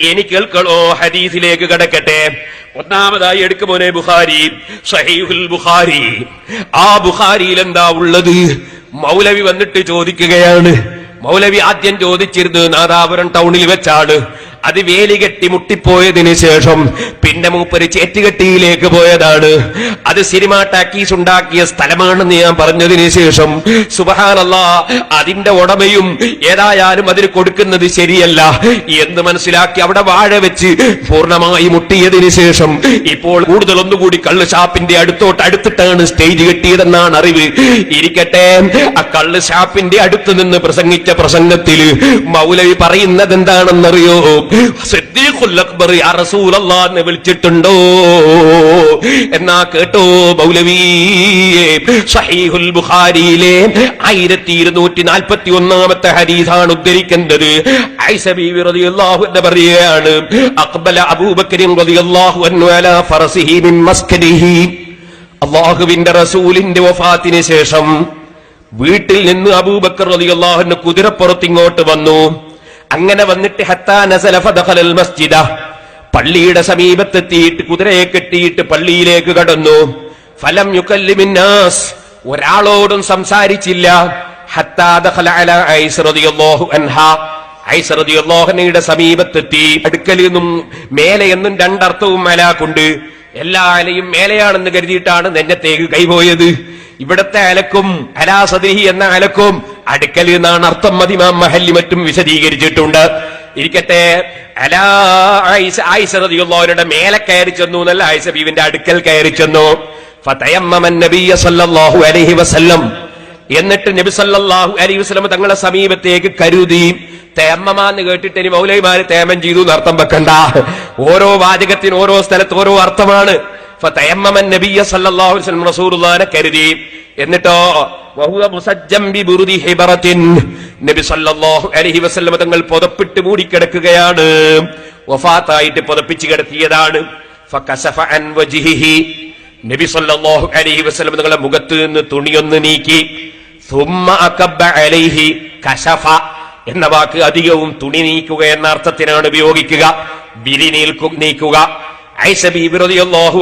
ഇനി കേൾക്കണോ ഹദീസിലേക്ക് കടക്കട്ടെ? ഒന്നാമതായി എടുക്കുമോനെ ബുഖാരി സഹീഹുൽ ബുഖാരി. ആ ബുഖാരിയിൽ എന്താ ഉള്ളത്? മൗലവി വന്നിട്ട് ചോദിക്കുകയാണ്. മൗലവി ആദ്യം ചോദിച്ചിരുന്നത് നാദാപുരം ടൗണിൽ വെച്ചാണ്. അത് വേലി കെട്ടി മുട്ടിപ്പോയതിനു ശേഷം പിന്നെ മൂപ്പര് ചേറ്റുകെട്ടിയിലേക്ക് പോയതാണ്. അത് സിനിമ ടാക്കീസ് ഉണ്ടാക്കിയ സ്ഥലമാണെന്ന് ഞാൻ പറഞ്ഞതിന് ശേഷം സുബഹാനല്ല അതിന്റെ ഉടമയും ഏതായാലും അതിന് കൊടുക്കുന്നത് ശരിയല്ല എന്ന് മനസ്സിലാക്കി അവിടെ വാഴ വെച്ച് പൂർണമായി മുട്ടിയതിനു ശേഷം ഇപ്പോൾ കൂടുതൽ ഒന്നുകൂടി കള്ള് ഷാപ്പിന്റെ അടുത്തോട്ട് അടുത്തിട്ടാണ് സ്റ്റേജ് കെട്ടിയതെന്നാണ് അറിവ്. ഇരിക്കട്ടെ ആ കള്ള് ഷാപ്പിന്റെ അടുത്ത് നിന്ന് പ്രസംഗിച്ച പ്രസംഗത്തിൽ മൗലവി പറയുന്നത് എന്താണെന്നറിയോ എന്ന് വിളിച്ചിട്ടുണ്ടോ? എന്നാ കേട്ടോ ബുഖാരിയിലെ ആയിരത്തി ഇരുന്നൂറ്റി നാൽപ്പത്തി ഒന്നാമത്തെ ഹദീസാണ് ഉദ്ധരിക്കുന്നത് അൻഹ പറയുകയാണ് അബൂബക്കർ റളിയല്ലാഹു അൻഹു അലാ മിൻ അള്ളാഹുവിന്റെ റസൂലിന്റെ വഫാത്തിന് ശേഷം വീട്ടിൽ നിന്ന് അബൂബക്കർ റളിയല്ലാഹു കുതിരപ്പുറത്ത് ഇങ്ങോട്ട് വന്നു. അങ്ങനെ വന്നിട്ട് ഹത്താ മസ്ജിദ. പള്ളിയുടെ സമീപത്തെത്തിയിട്ട് കുതിരയെ കെട്ടിയിട്ട് പള്ളിയിലേക്ക് കടന്നു. ഫലം യുക്കല്ലിമിന്നാസ് ഒരാളോടും സംസാരിച്ചില്ല. ഹത്താ ദഖല അല ഐസ റളിയല്ലാഹു അൻഹാ. ഐസ റളിയല്ലാഹുവിന്റെ സമീപത്തെത്തി. അടുക്കൽ നിന്നും മേലെ എന്നും രണ്ടർത്ഥവും മലാക്കുണ്ട് എല്ലാ അലയും മേലെയാണെന്ന് കരുതിയിട്ടാണ് നെഞ്ഞത്തേക്ക് കൈപോയത്. ഇവിടത്തെ അലക്കും അലാസദിഹി എന്ന അലക്കും അടുക്കൽ എന്നാണ് അർത്ഥം മതിമാം മഹല്ലി മറ്റും വിശദീകരിച്ചിട്ടുണ്ട്. ഇരിക്കട്ടെ. അലാ ആയിഷ ആയിഷ റളിയല്ലാഹുവിന്റെ മേലെ കയറി ചെന്നു എന്നല്ല ആയിഷ ബീവിന്റെ അടുക്കൽ കയറി ചെന്നു. അലൈഹി വസല്ലം. എന്നിട്ട് നബി സല്ലല്ലാഹു അലൈഹി വസല്ലം തങ്ങളെ സമീപത്തേക്ക് കരുതി തേമ്മമാന്ന് കേട്ടിട്ട് ഇനി മൗലൈമാര് തേമം ചെയ്തു എന്ന് അർത്ഥം വെക്കണ്ട. ഓരോ വാചകത്തിന് ഓരോ സ്ഥലത്ത് ഓരോ അർത്ഥമാണ്. റസൂലുള്ളാഹിനെ കരുതി. എന്നിട്ടോ? നബി സല്ലല്ലാഹു അലൈഹി വസല്ലമ തങ്ങൾ പുതപ്പിട്ട് മൂടിക്കിടക്കുകയാണ്. വഫാത്തായിട്ട് പുതപ്പിച്ച് കിടത്തിയതാണ്. നബി സല്ലല്ലാഹു അലൈഹി തങ്ങളുടെ മുഖത്ത് നിന്ന് തുണിയൊന്ന് നീക്കി. അലൈഹി കശഫ എന്ന വാക്ക് അധികവും തുണി നീക്കുക എന്ന അർത്ഥത്തിനാണ് ഉപയോഗിക്കുക. നീൽക്കു നീക്കുക.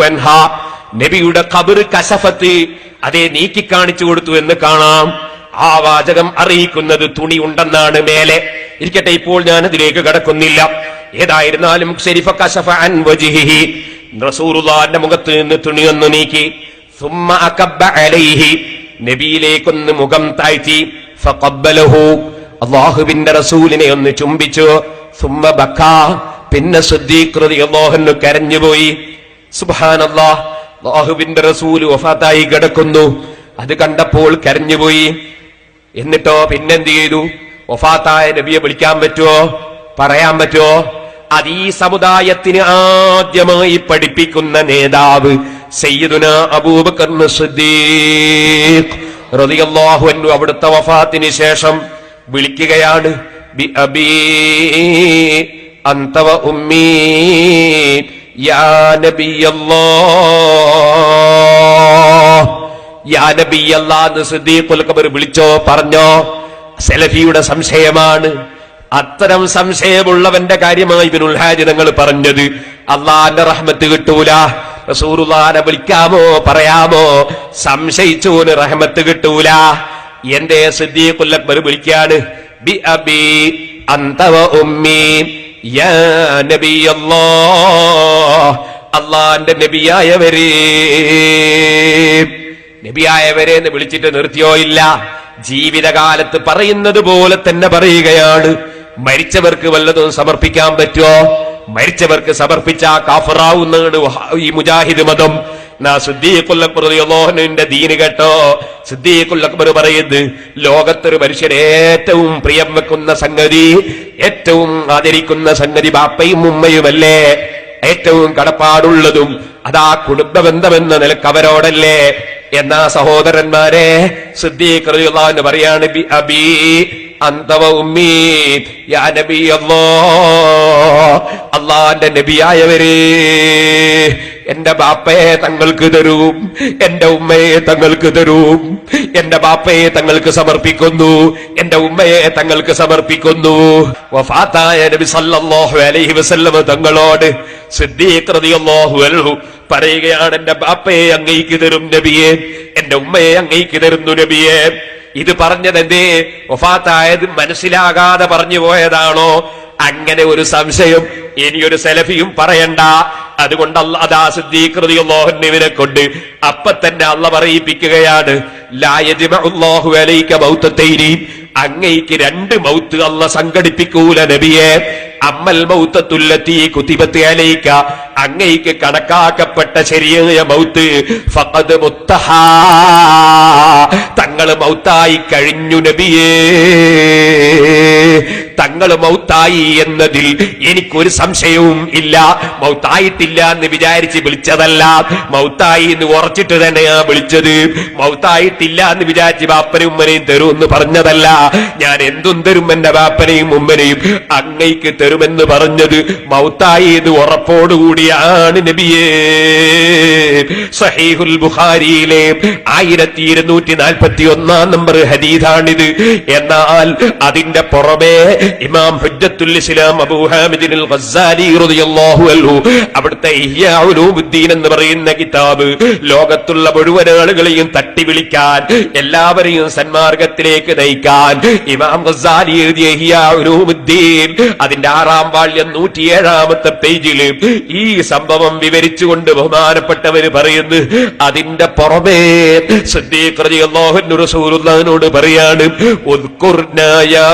അൻഹ നബിയുടെ ഖബർ കശഫത്ത് അതേ നീക്കി കാണിച്ചു കൊടുത്തു എന്ന് കാണാം. ആ വാചകം അറിയിക്കുന്നത് തുണി ഉണ്ടെന്നാണ് മേലെ. ഇരിക്കട്ടെ ഇപ്പോൾ ഞാൻ അതിലേക്ക് കടക്കുന്നില്ല. ഏതായിരുന്നാലും ഷെരീഫ കശഫ അൻ മുഖത്ത് നിന്ന് തുണി ഒന്ന് നീക്കി. സുമ്മ അലൈഹി. നബിയിലേക്കൊന്ന് മുഖം താഴ്ത്തി. ഫഖബ്ബലഹു. അള്ളാഹുവിന്റെ റസൂലിനെ ഒന്ന് ചുംബിച്ചു. സുമ്മ പിന്നെ റളിയല്ലാഹു കരഞ്ഞുപോയി. സുബ്ഹാനല്ലാഹ് അള്ളാഹുവിന്റെ റസൂൽ വഫാത്തായി കിടക്കുന്നു. അത് കണ്ടപ്പോൾ കരഞ്ഞുപോയി. എന്നിട്ടോ പിന്നെന്ത് ചെയ്തു? വഫാത്തായ നബിയെ വിളിക്കാൻ പറ്റുമോ പറയാൻ പറ്റുമോ അത് ഈ സമുദായത്തിന് ആദ്യമായി പഠിപ്പിക്കുന്ന നേതാവ് സയ്യിദുന അബൂബക്കർ സിദ്ദീഖ് റളിയല്ലാഹു അൻഹു അവിടുത്തെ വഫാത്തിന് ശേഷം വിളിക്കുകയാണ്. ബി അബീ അന്ത വ ഉമ്മീ സിദ്ദീഖുൽ കബർ വിളിച്ചോ പറഞ്ഞോ? സെലഫിയുടെ സംശയമാണ്. അത്തരം സംശയമുള്ളവന്റെ കാര്യമായി ഇബിനുൽ ഹാജി പറഞ്ഞത് അള്ളാന്റെ റഹ്മത്ത് കിട്ടൂല. റസൂറുല്ലാനെ വിളിക്കാമോ പറയാമോ? സംശയിച്ചോന് റഹ്മത്ത് കിട്ടൂല. എന്റെ സിദ്ദീഖുൽ അക്ബർ വിളിക്കാണ് ബി അബി അന്തവ ഉമ്മി. അള്ളാന്റെ നബിയായവരേ. നബിയായവരെ എന്ന് വിളിച്ചിട്ട് നിർത്തിയോ ഇല്ല. ജീവിതകാലത്ത് പറയുന്നത് പോലെ തന്നെ പറയുകയാണ്. മരിച്ചവർക്ക് വല്ലതും സമർപ്പിക്കാൻ പറ്റുമോ? മരിച്ചവർക്ക് സമർപ്പിച്ച കാഫറാവുന്നതാണ് ഈ മുജാഹിദ് മതം. ദീന് കേട്ടോ. സിദ്ദീഖുല്ലക്ബർ പറയുന്നത് ലോകത്തൊരു മനുഷ്യൻ ഏറ്റവും പ്രിയം വെക്കുന്ന സംഗതി ഏറ്റവും ആദരിക്കുന്ന സംഗതി ബാപ്പയും ഉമ്മയുമല്ലേ? ഏറ്റവും കടപ്പാടുള്ളതും അതാ കുടുംബ ബന്ധമെന്ന നിലയ്ക്ക് അവരോടല്ലേ എന്നാ സഹോദരന്മാരെ സിദ്ദീഖ് പറയാണ് അള്ളാന്റെ നബിയായവരേ എന്റെ ബാപ്പയെ തങ്ങൾക്ക് തരൂ എന്റെ ഉമ്മയെ തങ്ങൾക്ക് തരൂ എന്റെ ബാപ്പയെ തങ്ങൾക്ക് സമർപ്പിക്കുന്നു എന്റെ ഉമ്മയെ തങ്ങൾക്ക് സമർപ്പിക്കുന്നു. വഫാത്തായ നബി സല്ലല്ലാഹു അലൈഹി വസല്ലമ തങ്ങളോട് സിദ്ദീഖ് റളിയല്ലാഹു അൻഹു പറയുകയാണ് എന്റെ ബാപ്പയെ അങ്ങേക്ക് തരും നബിയെ എന്റെ ഉമ്മയെ അങ്ങേക്ക് തരുന്നു നബിയെ. ഇത് പറഞ്ഞത് എന്തേ ഒഫാത്തായത് മനസ്സിലാകാതെ പറഞ്ഞു പോയതാണോ? അങ്ങനെ ഒരു സംശയം ഇനിയൊരു സെലഫിയും പറയണ്ട. അതുകൊണ്ട് അതാ ഇവരെ കൊണ്ട് അപ്പൊ തന്നെ അല്ല പറയിപ്പിക്കുകയാണ്. അലൈക്ക അലൈക മൗത്തത്തൈനി അങ്ങയ്ക്ക് രണ്ട് മൗത്ത് അല്ല സംഘടിപ്പിക്കൂല നബിയെ. അമ്മൽ മൗത്തത്തുല്ലത്തി കുത്തിപത്തി അലയിക്ക അങ്ങയ്ക്ക് കണക്കാക്കപ്പെട്ട ശരിയായ മൗത്ത് ഫഖദ് മുത്തഹാ. തങ്ങൾ മൗത്തായി കഴിഞ്ഞു നബിയേ. തങ്ങൾ മൗത്തായി എന്നതിൽ എനിക്കൊരു സംശയവും ഇല്ല. മൗത്തായിട്ടില്ല എന്ന് വിചാരിച്ച് വിളിച്ചതല്ല. മൗത്തായി എന്ന് ഉറച്ചിട്ട് തന്നെയാ വിളിച്ചത്. മൗത്തായിട്ടില്ല എന്ന് വിചാരിച്ച് ബാപ്പനെയും ഉമ്മനെയും തരും എന്ന് പറഞ്ഞതല്ല. ഞാൻ എന്തും തരും എന്റെ ബാപ്പനെയും ഉമ്മനെയും അങ്ങയ്ക്ക് തരുമെന്ന് പറഞ്ഞത് മൗത്തായി എന്ന് ഉറപ്പോടുകൂടിയാണ് നബിയേ. സഹീഹുൽ ബുഖാരിയിലെ ആയിരത്തി ഇരുന്നൂറ്റി നാൽപ്പത്തി ഒന്നാം നമ്പർ ഹരീതാണിത് എന്നാൽ അതിന്റെ പുറമെ ഇമാം ഹുജ്ജത്തുൽ ഇസ്ലാം അബൂ ഹാമിദിൻ ഗസ്സാലി റളിയല്ലാഹു അൻഹു അവിടുത്തെ ഇഹ്യാ ഉലൂമുദ്ദീൻ എന്ന് പറയുന്ന കിതാബ് ലോകത്തുള്ള മുഴുവൻ ആളുകളെയും തട്ടി വിളിക്കാൻ എല്ലാവരെയും സന്മാർഗത്തിലേക്ക് നയിക്കാൻ ഇമാം ഗസ്സാലി എഴുതിയ ഇഹ്യാ ഉലൂമുദ്ദീൻ. അതിന്റെ ആറാം വാള്യം നൂറ്റിയേഴാമത്തെ പേജിൽ ഈ സംഭവം വിവരിച്ചുകൊണ്ട് ബഹുമാനപ്പെട്ടവര് പറയുന്നു അതിന്റെ പുറമേ സിദ്ദീഖ് റളിയല്ലാഹു അൻഹു റസൂലുള്ളാഹിനോട് പറയാണ് ഉദ്കുർനായ യാ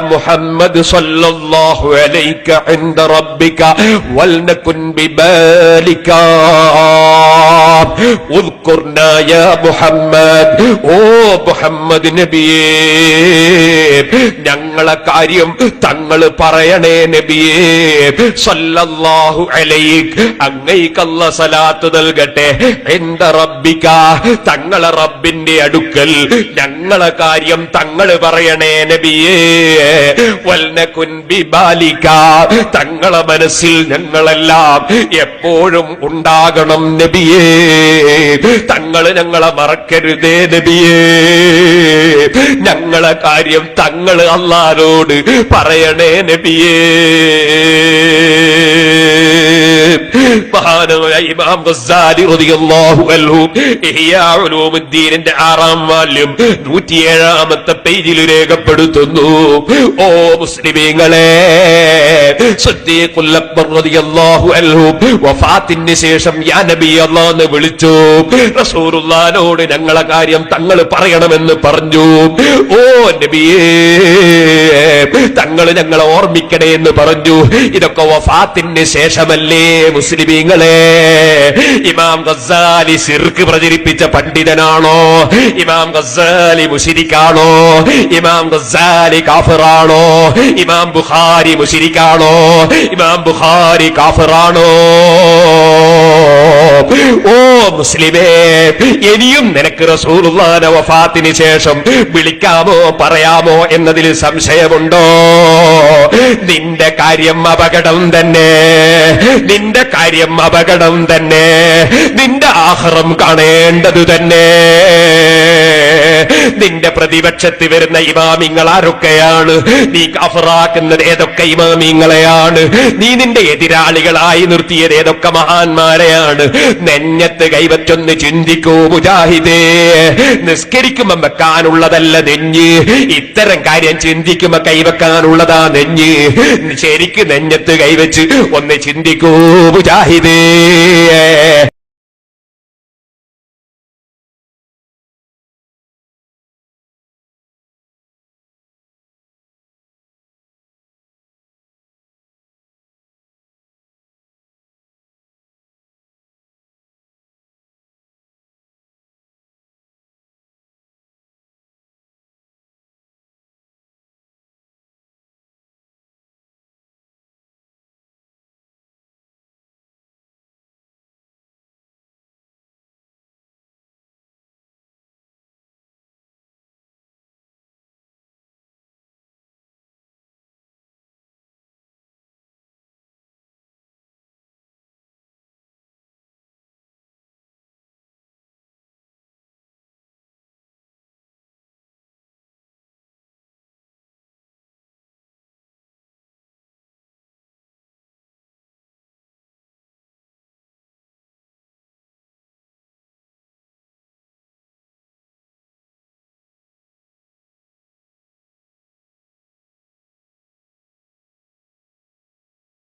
മുഹമ്മദ് സല്ലല്ലാഹു അലൈക ഇൻദ റബ്ബിക വൽനകുൻ ബിബാലിക ഉദ്കുർനാ യാ മുഹമ്മദ് ഓ മുഹമ്മദ് നബിയേ ഞങ്ങളെ കാര്യം തങ്ങൾ പറയണേ നബിയേ. സല്ലല്ലാഹു സലാത്ത് നൽകട്ടെ. എന്റെ റബ്ബിക്ക തങ്ങളെ റബ്ബിന്റെ അടുക്കൽ ഞങ്ങളെ കാര്യം തങ്ങൾ പറയണേ നബിയേ. ബിബാലിക. തങ്ങളെ മനസ്സിൽ ഞങ്ങളെല്ലാം എപ്പോഴും ഉണ്ടാകണം നബിയേ. തങ്ങൾ ഞങ്ങളെ മറക്കരുതേ നബിയേ. ഞങ്ങളെ കാര്യം തങ്ങൾ അള്ളാരോട് പറയണേ നബിയേ. മഹാനായ റളിയല്ലാഹു അൻഹു പേജിൽ രേഖപ്പെടുത്തുന്നു. ഓ മുസ്ലിമീങ്ങളെ റളിയല്ലാഹു അൻഹു യാ ഞങ്ങളെ കാര്യം തങ്ങൾ പറയണമെന്ന് പറഞ്ഞു. ഓ നബിയേ തങ്ങൾ ഞങ്ങളെ ഓർമ്മിക്കണേ എന്ന് പറഞ്ഞു. ഇതൊക്കെ വഫാത്തിന് ശേഷമല്ലേ മുസ്ലിമീങ്ങളെ ഇമാം ഗസാലി സിർക്ക് പ്രചരിപ്പിച്ച പണ്ഡിതനാണോ? ഇമാം ഗസാലി മുഷിരിക്കാണോ? ഇമാം ഗസാലി കാഫിറാണോ? ഇമാം ബുഖാരി മുഷിരിക്കാണോ? ഇമാം ബുഖാരി കാഫിറാണോ? ഓ മുസ്ലിമേ ഇനിയും നിനക്ക് റസൂലുള്ളാന വഫാത്തിന് ശേഷം വിളിക്കാമോ പറയാമോ എന്നതിൽ സംശയമുണ്ടോ? നിന്റെ കാര്യം അപകടം തന്നെ. നിന്റെ കാര്യം അപകടം തന്നെ. നിന്റെ ആഹ്റം കാണേണ്ടത് തന്നെ. നിന്റെ പ്രതിപക്ഷത്ത് വരുന്ന ഇമാമിങ്ങൾ ആരൊക്കെയാണ്? നീ കഫറാക്കുന്നത് ഏതൊക്കെ ഇമാമിങ്ങളെയാണ്? നീ നിന്റെ എതിരാളികളായി നിർത്തിയത് ഏതൊക്കെ മഹാന്മാരെയാണ്? നെഞ്ഞത്ത് കൈവറ്റൊന്ന് ചിന്തിക്കൂ മുജാഹിദേ. നിസ്കരിക്കുമ്പോ വെക്കാനുള്ളതല്ല നെഞ്ഞ്. ഇത്തരം കാര്യം ചിന്തിക്കുമ്പോ കൈവെക്കാനുള്ളതാ നെഞ്ഞ്. ശരിക്ക് നെഞ്ഞത്ത് കൈവച്ച് ഒന്ന് ചിന്തിക്കൂ മുജാഹിദേ. है